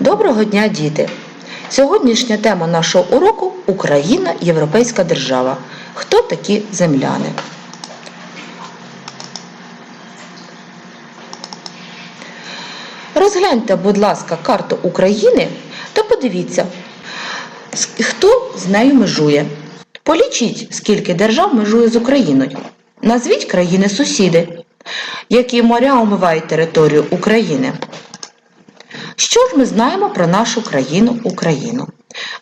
Доброго дня, діти! Сьогоднішня тема нашого уроку Україна Європейська держава. Хто такі земляни? Розгляньте, будь ласка, карту України та подивіться, хто з нею межує. Полічіть, скільки держав межує з Україною. Назвіть країни-сусіди, які моря омивають територію України. Що ж ми знаємо про нашу країну Україну?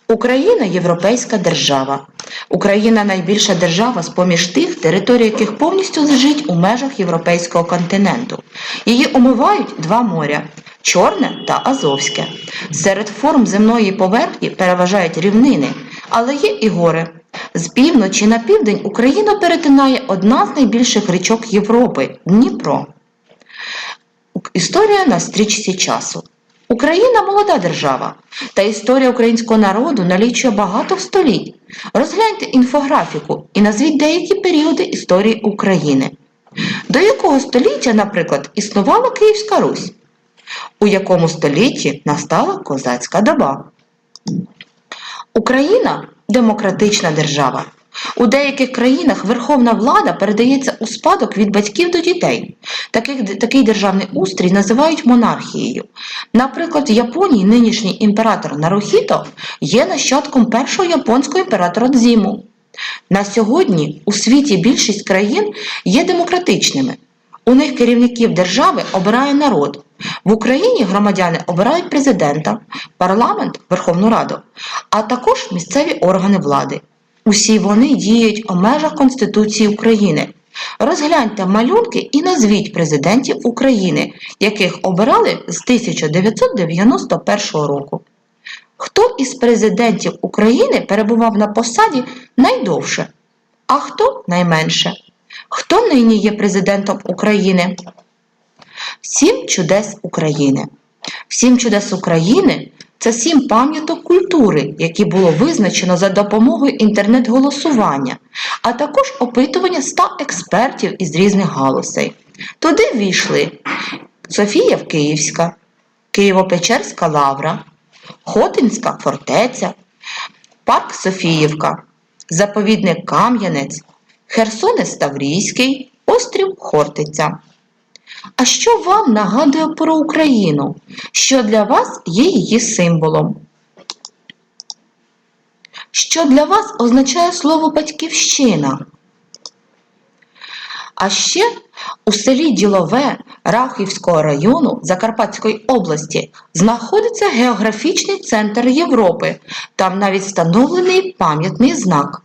Україна європейська держава. Україна найбільша держава з поміж тих, території яких повністю лежить у межах європейського континенту. Її омивають два моря Чорне та Азовське. Серед форм земної поверхні переважають рівнини, але є і гори. З півночі на південь Україну перетинає одна з найбільших річок Європи Дніпро. Історія на стрічці часу. Україна молода держава, та історія українського народу налічує багато століть. Розгляньте інфографіку і назвіть деякі періоди історії України. До якого століття, наприклад, існувала Київська Русь? У якому столітті настала козацька доба? Україна демократична держава. У деяких країнах верховна влада передається у спадок від батьків до дітей. Таких, такий державний устрій називають монархією. Наприклад, в Японії нинішній імператор Нарухіто є нащадком першого японського імператора Дзіму. На сьогодні у світі більшість країн є демократичними. У них керівників держави обирає народ. В Україні громадяни обирають президента, парламент, Верховну Раду, а також місцеві органи влади. Усі вони діють у межах Конституції України. Розгляньте малюнки і назвіть президентів України, яких обирали з 1991 року. Хто із президентів України перебував на посаді найдовше, а хто найменше? Хто нині є президентом України? Сім чудес України. Сім чудес України це сім пам'яток культури, які було визначено за допомогою інтернет-голосування, а також опитування 100 експертів із різних галузей. Туди ввійшли Софія Київська, Києво-Печерська лавра, Хотинська фортеця, Парк Софіївка, Заповідник Кам'янець, Херсонес Таврійський, Острів Хортиця. А що вам нагадує про Україну? Що для вас є її символом? Що для вас означає слово батьківщина? А ще у селі Ділове Рахівського району Закарпатської області знаходиться географічний центр Європи. Там навіть встановлений пам'ятний знак.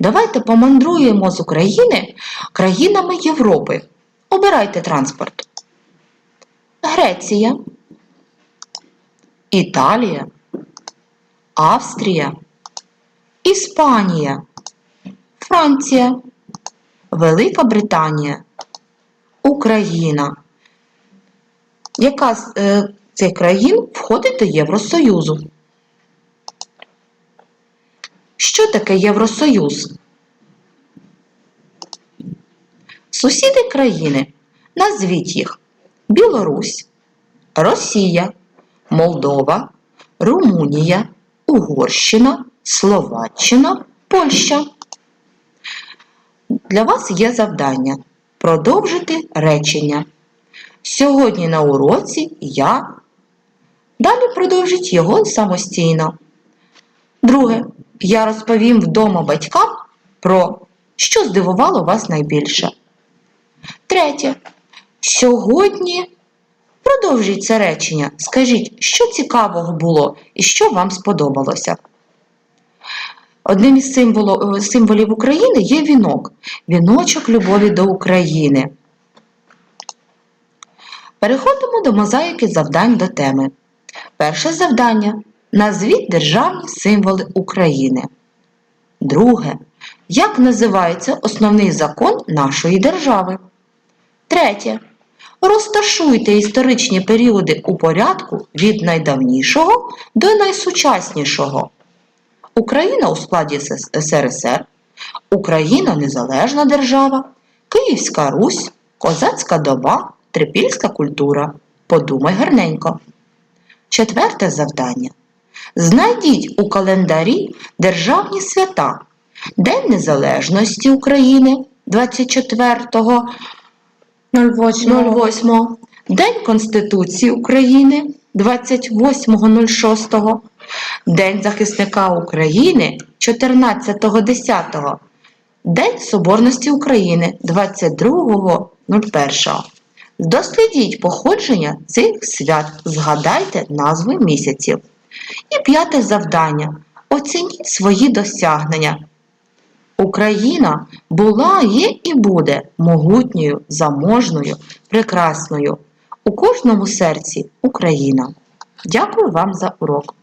Давайте помандруємо з України країнами Європи. Обирайте транспорт. Греція, Італія, Австрія, Іспанія, Франція, Велика Британія, Україна. Яка з е, цих країн входить до Євросоюзу? Що таке Євросоюз? Сусіди країни. Назвіть їх Білорусь, Росія, Молдова, Румунія, Угорщина, Словаччина, Польща. Для вас є завдання продовжити речення. Сьогодні на уроці я. Далі продовжіть його самостійно. Друге. Я розповім вдома батькам про що здивувало вас найбільше. Третє. Сьогодні продовжіть це речення. Скажіть, що цікавого було і що вам сподобалося. Одним із символу- символів України є вінок. Віночок любові до України. Переходимо до мозаїки завдань до теми. Перше завдання. Назвіть державні символи України. Друге. Як називається основний закон нашої держави? Третє. Розташуйте історичні періоди у порядку від найдавнішого до найсучаснішого. Україна у складі СРСР, Україна незалежна держава, Київська Русь, Козацька доба, Трипільська культура. Подумай гарненько. Четверте завдання. Знайдіть у календарі державні свята. День Незалежності України 24 08. 08. День Конституції України 28.06. День захисника України 14.10. День Соборності України 22.01. Дослідіть походження цих свят, згадайте назви місяців. І п'яте завдання. Оцініть свої досягнення. Україна була, є і буде могутньою, заможною, прекрасною. У кожному серці Україна. Дякую вам за урок.